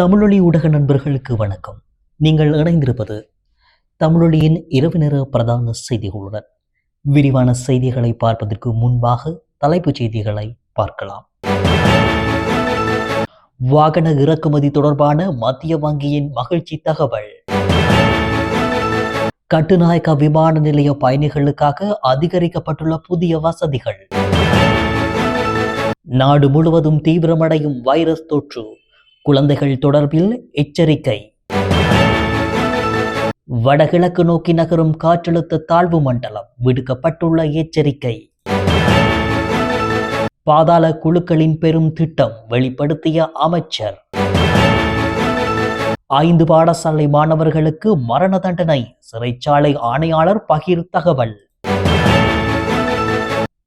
தமிழொலி ஊடக நண்பர்களுக்கு வணக்கம். நீங்கள் இணைந்திருப்பது தமிழொலியின் இரவு நேர பிரதான செய்திகளுடன். விரிவான செய்திகளை பார்ப்பதற்கு முன்பாக தலைப்புச் செய்திகளை பார்க்கலாம். வாகன இறக்குமதி தொடர்பான மத்திய வங்கியின் மகிழ்ச்சி தகவல். கட்டுநாயக்க விமான நிலைய பயணிகளுக்காக அதிகரிக்கப்பட்டுள்ள புதிய வசதிகள். நாடு முழுவதும் தீவிரமடையும் வைரஸ் தொற்று. குழந்தைகள் தொடர்பில் எச்சரிக்கை. வடகிழக்கு நோக்கி நகரும் காற்றழுத்த தாழ்வு மண்டலம் விடுக்கப்பட்டுள்ள எச்சரிக்கை. பாதாள குழுக்களின் பெரும் திட்டம் வெளிப்படுத்திய அமைச்சர். ஐந்து பாடசாலை மாணவர்களுக்கு மரண தண்டனை சிறைச்சாலை ஆணையாளர் பகிர் தகவல்.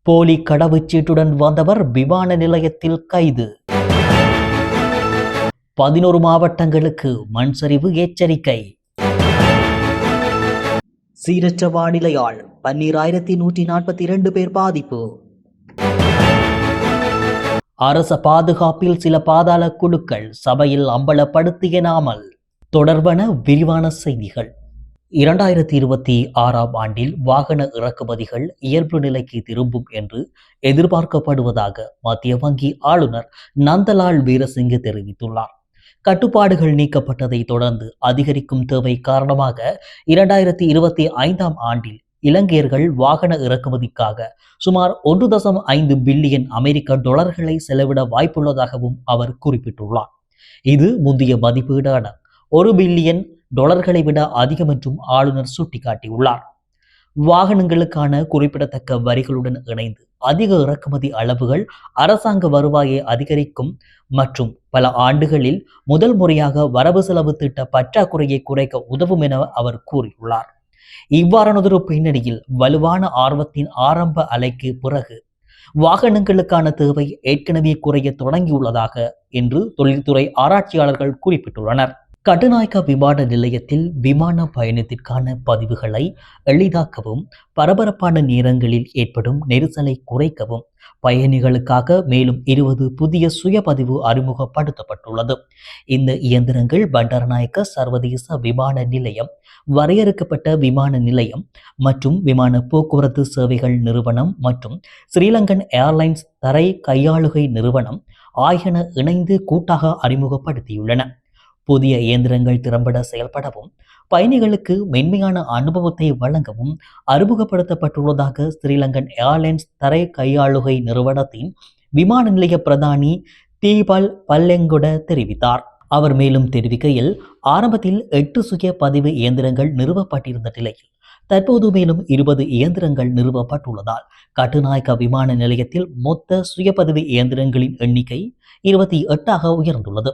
போலி கடவுச்சீட்டுடன் வந்தவர் விமான நிலையத்தில் கைது. பதினோரு மாவட்டங்களுக்கு மண் சரிவு எச்சரிக்கை. சீரற்ற வானிலையால் பன்னீராயிரத்தி நூற்றி நாற்பத்தி இரண்டு பேர் பாதிப்பு. அரச பாதுகாப்பில் சில பாதாள குழுக்கள் சபையில் அம்பலப்படுத்திய நாமல். தொடர்பான விரிவான செய்திகள். இரண்டாயிரத்தி இருபத்தி ஆறாம் ஆண்டில் வாகன இறக்குமதிகள் இயல்பு நிலைக்கு திரும்பும் என்று எதிர்பார்க்கப்படுவதாக மத்திய வங்கி ஆளுநர் நந்தலால் வீரசிங்க தெரிவித்துள்ளார். கட்டுப்பாடுகள் நீக்கப்பட்டதை தொடர்ந்து அதிகரிக்கும் தேவை காரணமாக இரண்டாயிரத்தி இருபத்தி ஐந்தாம் ஆண்டில் இலங்கையர்கள் வாகன இறக்குமதிக்காக சுமார் ஒன்று தசம் ஐந்து பில்லியன் அமெரிக்க டாலர்களை செலவிட வாய்ப்புள்ளதாகவும் அவர் குறிப்பிட்டுள்ளார். இது முந்தைய மதிப்பீடான ஒரு பில்லியன் டாலர்களை விட அதிகம் என்றும் ஆளுநர் சுட்டிக்காட்டியுள்ளார். வாகனங்களுக்கான குறிப்பிடத்தக்க வரிகளுடன் இணைந்து அதிக இறக்குமதி அளவுகள் அரசாங்க வருவாயை அதிகரிக்கும் மற்றும் பல ஆண்டுகளில் முதல் முறையாக வரவு செலவு திட்ட பற்றாக்குறையை குறைக்க உதவும் என அவர் கூறியுள்ளார். இவ்வாறானதொரு பின்னணியில் வலுவான ஆர்வத்தின் ஆரம்ப அலைக்கு பிறகு வாகனங்களுக்கான தேவை ஏற்கனவே குறைய தொடங்கியுள்ளதாக என்று தொழில்துறை ஆராய்ச்சியாளர்கள் குறிப்பிட்டுள்ளனர். கட்டுநாயக்கா விமான நிலையத்தில் விமான பயணத்திற்கான பதிவுகளை எளிதாக்கவும் பரபரப்பான நேரங்களில் ஏற்படும் நெரிசலை குறைக்கவும் பயணிகளுக்காக மேலும் இருபது புதிய சுயபதிவு அறிமுகப்படுத்தப்பட்டுள்ளது. இந்த இயந்திரங்கள் பண்டரநாயக்க சர்வதேச விமான நிலையம் வரையறுக்கப்பட்ட விமான நிலையம் மற்றும் விமான போக்குவரத்து சேவைகள் நிறுவனம் மற்றும் ஸ்ரீலங்கன் ஏர்லைன்ஸ் தரை கையாளுகை நிறுவனம் ஆகியன இணைந்து கூட்டாக அறிமுகப்படுத்தியுள்ளன. புதிய இயந்திரங்கள் திறம்பட செயல்படவும் பயணிகளுக்கு மென்மையான அனுபவத்தை வழங்கவும் அறிமுகப்படுத்தப்பட்டுள்ளதாக ஸ்ரீலங்கன் ஏர்லைன்ஸ் தரை கையாளுகை நிறுவனத்தின் விமான நிலைய பிரதானி தீபால் பல்லெங்குட தெரிவித்தார். அவர் மேலும் தெரிவிக்கையில் ஆரம்பத்தில் எட்டு சுய பதிவு இயந்திரங்கள் நிறுவப்பட்டிருந்த நிலையில் தற்போது மேலும் இருபது இயந்திரங்கள் நிறுவப்பட்டுள்ளதால் கட்டுநாயக்க விமான நிலையத்தில் மொத்த சுயபதிவு இயந்திரங்களின் எண்ணிக்கை இருபத்தி எட்டாக உயர்ந்துள்ளது.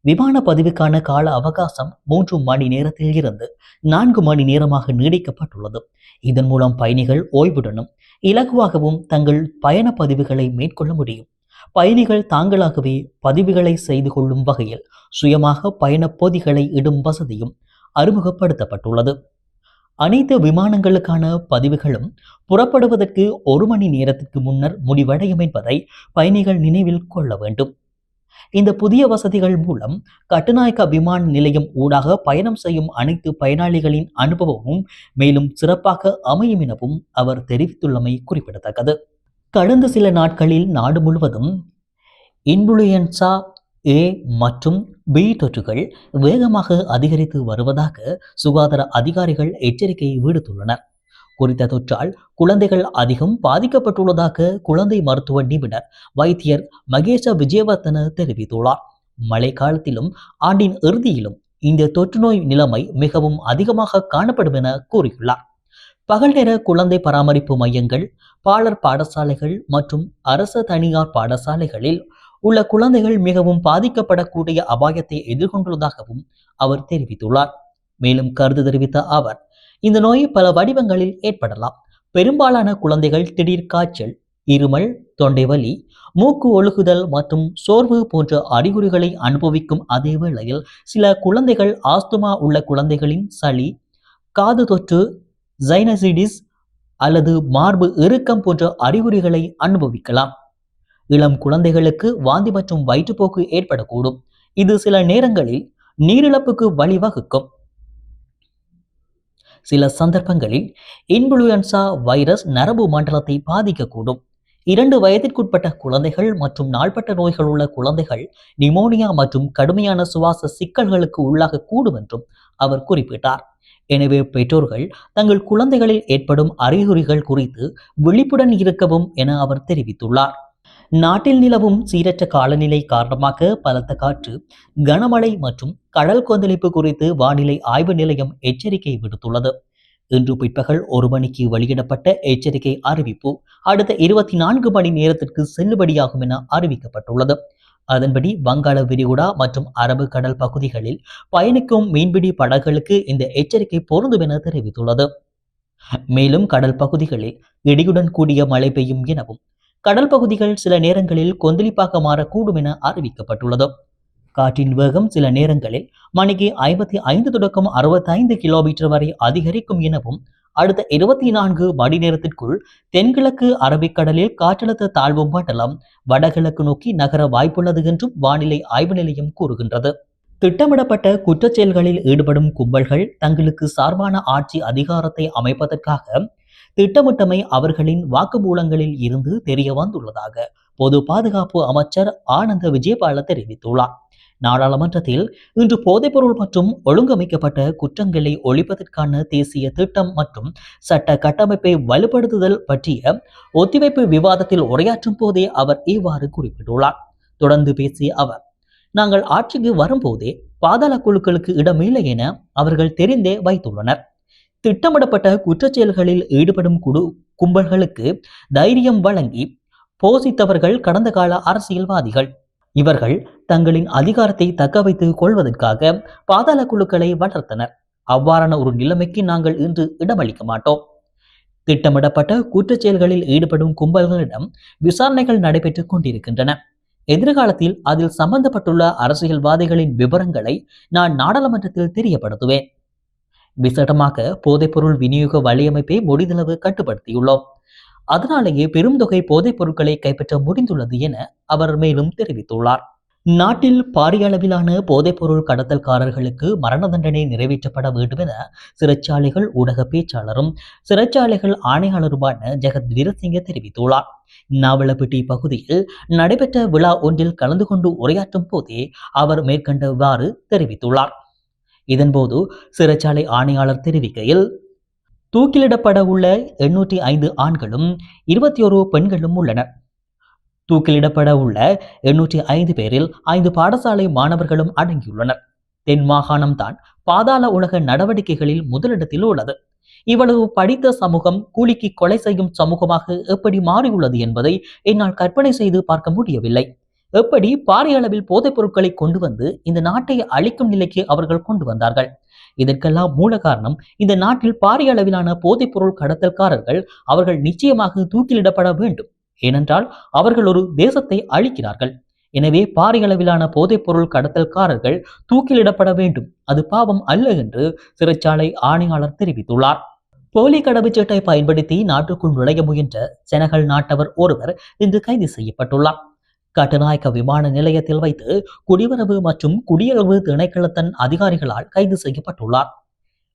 விமான பதிவுக்கான கால அவகாசம் மூன்று மணி நேரத்தில் இருந்து நான்கு மணி நேரமாக நீடிக்கப்பட்டுள்ளது. இதன் மூலம் பயணிகள் ஓய்வுடனும் இலகுவாகவும் தங்கள் பயண பதிவுகளை மேற்கொள்ள முடியும். பயணிகள் தாங்களாகவே பதிவுகளை செய்து கொள்ளும் வகையில் சுயமாக பயண பொதிகளை இடும் வசதியும் அறிமுகப்படுத்தப்பட்டுள்ளது. அனைத்து விமானங்களுக்கான பதிவுகளும் புறப்படுவதற்கு ஒரு மணி நேரத்திற்கு முன்னர் முடிவடையும் என்பதை பயணிகள் நினைவில் கொள்ள வேண்டும். இந்த புதிய வசதிகள் மூலம் கட்டுநாயக்க விமான நிலையம் ஊடாக பயணம் செய்யும் அனைத்து பயனாளிகளின் அனுபவமும் மேலும் சிறப்பாக அமையும் எனவும் அவர் தெரிவித்துள்ளமை குறிப்பிடத்தக்கது. கடந்த சில நாட்களில் நாடு முழுவதும் இன்ஃபுளுயன்சா ஏ மற்றும் பி தொற்றுகள் வேகமாக அதிகரித்து வருவதாக சுகாதார அதிகாரிகள் எச்சரிக்கை விடுத்துள்ளனர். குறித்த தொற்றால் குழந்தைகள் அதிகம் பாதிக்கப்பட்டுள்ளதாக குழந்தை மருத்துவ நிபுணர் வைத்தியர் மகேஷ விஜயவர்தன தெரிவித்துள்ளார். மழை காலத்திலும் ஆண்டின் இறுதியிலும் இந்த தொற்றுநோய் நிலைமை மிகவும் அதிகமாக காணப்படும் என கூறியுள்ளார். பகல் நேர குழந்தை பராமரிப்பு மையங்கள் பாலர் பாடசாலைகள் மற்றும் அரச தனியார் பாடசாலைகளில் உள்ள குழந்தைகள் மிகவும் பாதிக்கப்படக்கூடிய அபாயத்தை எதிர்கொண்டுள்ளதாகவும் அவர் தெரிவித்துள்ளார். மேலும் கருத்து தெரிவித்த அவர் இந்த நோய் பல வடிவங்களில் ஏற்படலாம். பெரும்பாலான குழந்தைகள் திடீர் காய்ச்சல் இருமல் தொண்டை வலி மூக்கு ஒழுகுதல் மற்றும் சோர்வு போன்ற அறிகுறிகளை அனுபவிக்கும் அதே வேளையில் சில குழந்தைகள் ஆஸ்துமா உள்ள குழந்தைகளின் சளி காது தொற்று ஜைனசிடிஸ் அல்லது மார்பு இறுக்கம் போன்ற அறிகுறிகளை அனுபவிக்கலாம். இளம் குழந்தைகளுக்கு வாந்தி மற்றும் வயிற்றுப்போக்கு ஏற்படக்கூடும். இது சில நேரங்களில் நீரிழப்புக்கு வழிவகுக்கும். சில சந்தர்ப்பங்களில் இன்ஃப்ளூயன்சா வைரஸ் நரம்பு மண்டலத்தை பாதிக்கக்கூடும். இரண்டு வயதிற்குட்பட்ட குழந்தைகள் மற்றும் நாள்பட்ட நோய்கள் உள்ள குழந்தைகள் நிமோனியா மற்றும் கடுமையான சுவாச சிக்கல்களுக்கு உள்ளாகக்கூடும் என்றும் அவர் குறிப்பிட்டார். எனவே பெற்றோர்கள் தங்கள் குழந்தைகளில் ஏற்படும் அறிகுறிகள் குறித்து விழிப்புடன் இருக்கவும் என அவர் தெரிவித்துள்ளார். நாட்டில் நிலவும் சீரற்ற காலநிலை காரணமாக பலத்த காற்று கனமழை மற்றும் கடல் கொந்தளிப்பு குறித்து வானிலை ஆய்வு நிலையம் எச்சரிக்கை விடுத்துள்ளது. இன்று பிற்பகல் ஒரு மணிக்கு வெளியிடப்பட்ட எச்சரிக்கை அறிவிப்பு அடுத்த இருபத்தி நான்கு மணி நேரத்திற்கு செல்லுபடியாகும் என அறிவிக்கப்பட்டுள்ளது. அதன்படி வங்காள விரிகுடா மற்றும் அரபு கடல் பகுதிகளில் பயணிக்கும் மீன்பிடி படகுகளுக்கு இந்த எச்சரிக்கை பொருந்தும் என தெரிவித்துள்ளது. மேலும் கடல் பகுதிகளில் இடியுடன் கூடிய மழை பெய்யும் எனவும் கடல் பகுதிகள் சில நேரங்களில் கொந்தளிப்பாக மாறக்கூடும் என அறிவிக்கப்பட்டுள்ளது. காற்றின் வேகம் சில நேரங்களில் மணிக்கு ஐம்பத்தி ஐந்து தொடக்கம் அறுபத்தைந்து கிலோமீட்டர் வரை அதிகரிக்கும் எனவும் அடுத்த இருபத்தி நான்கு மணி நேரத்திற்குள் தென்கிழக்கு அரபிக்கடலில் காற்றழுத்த தாழ்வு மண்டலம் வடகிழக்கு நோக்கி நகர வாய்ப்புள்ளது என்றும் வானிலை ஆய்வு நிலையம் கூறுகின்றது. திட்டமிடப்பட்ட குற்றச்செயல்களில் ஈடுபடும் கும்பல்கள் தங்களுக்கு சார்பான ஆட்சி அதிகாரத்தை அமைப்பதற்காக திட்டமிட்டமை அவர்களின் வாக்குமூலங்களில் இருந்து தெரிய வந்துள்ளதாக பொது பாதுகாப்பு அமைச்சர் ஆனந்த விஜயபால தெரிவித்துள்ளார். நாடாளுமன்றத்தில் இன்று போதைப்பொருள் மற்றும் ஒழுங்கமைக்கப்பட்ட குற்றங்களை ஒழிப்பதற்கான தேசிய திட்டம் மற்றும் சட்ட கட்டமைப்பை வலுப்படுத்துதல் பற்றிய ஒத்திவைப்பு விவாதத்தில் உரையாற்றும் போதே அவர் இவ்வாறு குறிப்பிட்டுள்ளார். தொடர்ந்து பேசிய அவர் நாங்கள் ஆட்சிக்கு வரும்போதே பாதாள குழுக்களுக்கு இடமில்லை என அவர்கள் தெரிந்தே வைத்துள்ளனர். திட்டமிடப்பட்ட குற்றச் செயல்களில் ஈடுபடும் குடு கும்பல்களுக்கு தைரியம் வழங்கி போசித்தவர்கள் கடந்த கால அரசியல்வாதிகள். இவர்கள் தங்களின் அதிகாரத்தை தக்க வைத்துக் கொள்வதற்காக பாதாள குழுக்களை வளர்த்தனர். அவ்வாறான ஒரு நிலைமைக்கு நாங்கள் இன்று இடமளிக்க மாட்டோம். திட்டமிடப்பட்ட குற்றச் செயல்களில் ஈடுபடும் கும்பல்களிடம் விசாரணைகள் நடைபெற்றுக் கொண்டிருக்கின்றன. எதிர்காலத்தில் அதில் சம்பந்தப்பட்டுள்ள அரசியல்வாதிகளின் விவரங்களை நான் நாடாளுமன்றத்தில் தெரியப்படுத்துவேன். விசேடமாக போதைப்பொருள் விநியோக வலையமைப்பை முடிதளவு கட்டுப்படுத்தியுள்ளோம். அதனாலேயே பெரும் தொகை போதைப் பொருட்களை கைப்பற்ற முடிந்துள்ளது என அவர் மேலும் தெரிவித்துள்ளார். நாட்டில் பாரிய அளவிலான போதைப்பொருள் கடத்தல்காரர்களுக்கு மரண தண்டனை நிறைவேற்றப்பட வேண்டும் என சிறைச்சாலைகள் ஊடக பேச்சாளரும் சிறைச்சாலைகள் ஆணையாளருமான ஜெகத் வீரசிங்க தெரிவித்துள்ளார். நாவலப்பட்டி பகுதியில் நடைபெற்ற விழா ஒன்றில் கலந்து கொண்டு உரையாற்றும் போதே அவர் மேற்கண்டவாறு தெரிவித்துள்ளார். இதன்போது சிறைச்சாலை ஆணையாளர் தெரிவிக்கையில் தூக்கிலிடப்பட உள்ள எண்ணூற்றி ஐந்து ஆண்களும் இருபத்தி ஒரு பெண்களும் உள்ளனர். தூக்கிலிடப்பட உள்ள எண்ணூற்றி ஐந்து பேரில் ஐந்து பாடசாலை மாணவர்களும் அடங்கியுள்ளனர். தென் மாகாணம் தான் பாதாள உலக நடவடிக்கைகளில் முதலிடத்தில் உள்ளது. இவ்வளவு படித்த சமூகம் கூலிக்கு கொலை செய்யும் சமூகமாக எப்படி மாறியுள்ளது என்பதை என்னால் கற்பனை செய்து பார்க்க முடியவில்லை. எப்படி பாரிய அளவில் போதைப் பொருட்களை கொண்டு வந்து இந்த நாட்டை அழிக்கும் நிலைக்கு அவர்கள் கொண்டு வந்தார்கள். இதற்கெல்லாம் மூல காரணம் இந்த நாட்டில் பாரிய அளவிலான போதைப் பொருள் கடத்தல்காரர்கள் அவர்கள் நிச்சயமாக தூக்கிலிடப்பட வேண்டும். ஏனென்றால் அவர்கள் ஒரு தேசத்தை அழிக்கிறார்கள். எனவே பாரிய அளவிலான போதைப் பொருள் கடத்தல்காரர்கள் தூக்கிலிடப்பட வேண்டும். அது பாவம் அல்ல என்று சிறைச்சாலை ஆணையாளர் தெரிவித்துள்ளார். போலி கடவுச்சீட்டை பயன்படுத்தி நாட்டுக்குள் நுழைய முயன்ற செனகல் நாட்டவர் ஒருவர் இன்று கைது செய்யப்பட்டுள்ளார். கட்டுநாயக்க விமான நிலையத்தில் வைத்து குடிவரவு மற்றும் குடியரவு திணைக்களத்தன் அதிகாரிகளால் கைது செய்யப்பட்டுள்ளார்.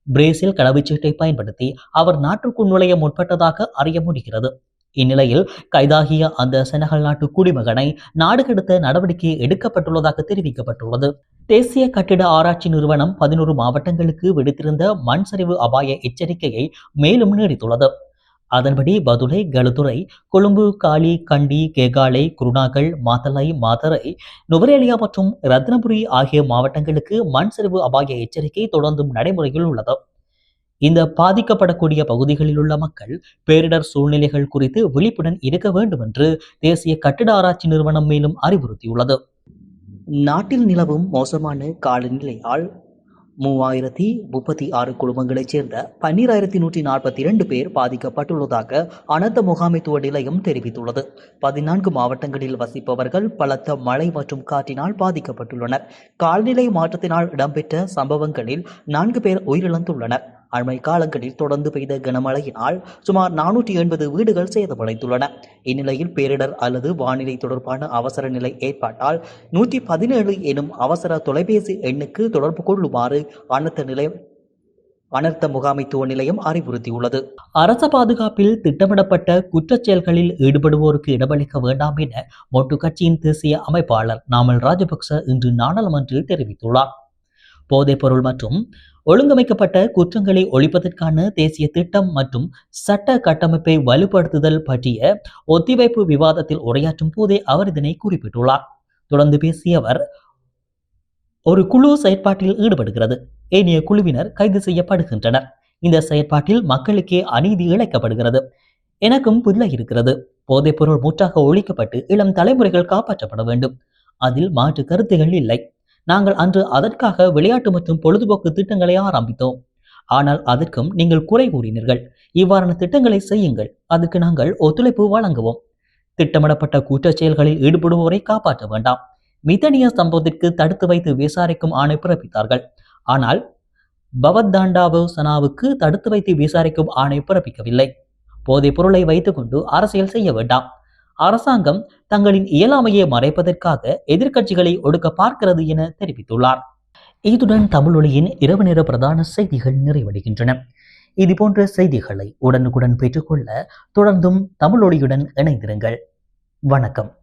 பிரேசில் கடவுச்சீட்டை பயன்படுத்தி அவர் நாட்டுக்குள் நுழைய முற்பட்டதாக அறிய முடிகிறது. இந்நிலையில் கைதாகிய அந்த செனகல் நாட்டு குடிமகனை நாடு கடத்த நடவடிக்கை எடுக்கப்பட்டுள்ளதாக தெரிவிக்கப்பட்டுள்ளது. தேசிய கட்டிட ஆராய்ச்சி நிறுவனம் பதினோரு மாவட்டங்களுக்கு விடுத்திருந்த மண் சரிவு அபாய எச்சரிக்கையை மேலும் நீடித்துள்ளது. அதன்படி பதுளை களுத்துறை கொழும்பு காளி கண்டி கேகாலை குருணாகல் மாத்தலை மாத்தரை நுவரேலியா மற்றும் ரத்னபுரி ஆகிய மாவட்டங்களுக்கு மண் சரிவு அபாய எச்சரிக்கை தொடர்ந்தும் நடைமுறையில் உள்ளது. இந்த பாதிக்கப்படக்கூடிய பகுதிகளில் உள்ள மக்கள் பேரிடர் சூழ்நிலைகள் குறித்து விழிப்புடன் இருக்க வேண்டும் என்று தேசிய கட்டிட ஆராய்ச்சி நிறுவனம் மேலும் அறிவுறுத்தியுள்ளது. நாட்டில் நிலவும் மோசமான காலநிலையால் மூவாயிரத்தி முப்பத்தி ஆறு குடும்பங்களைச் சேர்ந்த பன்னிராயிரத்தி நூற்றி நாற்பத்தி இரண்டு பேர் பாதிக்கப்பட்டுள்ளதாக அனர்த்த முகாமைத்துவ நிலையம் தெரிவித்துள்ளது. பதினான்கு மாவட்டங்களில் வசிப்பவர்கள் பலத்த மழை மற்றும் காற்றினால் பாதிக்கப்பட்டுள்ளனர். காலநிலை மாற்றத்தினால் இடம்பெற்ற சம்பவங்களில் நான்கு பேர் உயிரிழந்துள்ளனர். அண்மை காலங்களில் தொடர்ந்து பெய்த கனமழையினால் சுமார் நானூற்றி எண்பது வீடுகள் சேதமடைந்துள்ளன. இந்நிலையில் பேரிடர் அல்லது வானிலை தொடர்பான அவசர நிலை ஏற்பட்டால் நூற்றி பதினேழு எனும் அவசர தொலைபேசி எண்ணுக்கு தொடர்பு கொள்ளுமாறு அனர்த்த நிலையம் அனர்த்த முகாமைத்துவ நிலையம் அறிவுறுத்தியுள்ளது. அரச பாதுகாப்பில் திட்டமிடப்பட்ட குற்றச் செயல்களில் ஈடுபடுவோருக்கு இடமளிக்க வேண்டாம் என மொட்டு கட்சியின் தேசிய அமைப்பாளர் நாமல் ராஜபக்ச இன்று நாடாளுமன்றில் தெரிவித்துள்ளார். போதைப்பொருள் மற்றும் ஒழுங்கமைக்கப்பட்ட குற்றங்களை ஒழிப்பதற்கான தேசிய திட்டம் மற்றும் சட்ட கட்டமைப்பை வலுப்படுத்துதல் பற்றிய ஒத்திவைப்பு விவாதத்தில் உரையாற்றும் போதே அவர் இதனை குறிப்பிட்டுள்ளார். தொடர்ந்து பேசிய அவர் ஒரு குழு செயற்பாட்டில் ஈடுபடுகிறது. ஏனைய குழுவினர் கைது செய்யப்படுகின்றனர். இந்த செயற்பாட்டில் மக்களுக்கே அநீதி இழைக்கப்படுகிறது. எனக்கும் பிள்ளை இருக்கிறது. போதைப்பொருள் முற்றாக ஒழிக்கப்பட்டு இளம் தலைமுறைகள் காப்பாற்றப்பட வேண்டும். அதில் மாற்று கருத்துகள் இல்லை. நாங்கள் அன்று அதற்காக விளையாட்டு மற்றும் பொழுதுபோக்கு திட்டங்களை ஆரம்பித்தோம். ஆனால் அதற்கும் நீங்கள் குறை கூறினீர்கள். இவ்வாறான திட்டங்களை செய்யுங்கள். அதற்கு நாங்கள் ஒத்துழைப்பு வழங்குவோம். திட்டமிடப்பட்ட குற்றச் செயல்களில் ஈடுபடுபவரை காப்பாற்ற வேண்டாம். மிதனிய சம்பவத்திற்கு தடுத்து வைத்து விசாரிக்கும் ஆணை பிறப்பித்தார்கள். ஆனால் பவத்தாண்டாவோ சனாவுக்கு தடுத்து வைத்து விசாரிக்கும் ஆணை பிறப்பிக்கவில்லை. போதைப் பொருளை வைத்துக்கொண்டு அரசியல் செய்ய வேண்டாம். அரசாங்கம் தங்களின் இயலாமையை மறைப்பதற்காக எதிர்க்கட்சிகளை ஒடுக்க பார்க்கிறது என தெரிவித்துள்ளார். இதுடன் தமிழொலியின் இரவு நேர பிரதான செய்திகள் நிறைவடைகின்றன. இதுபோன்ற செய்திகளை உடனுக்குடன் பெற்றுக்கொள்ள தொடர்ந்தும் தமிழொலியுடன் இணைந்திருங்கள். வணக்கம்.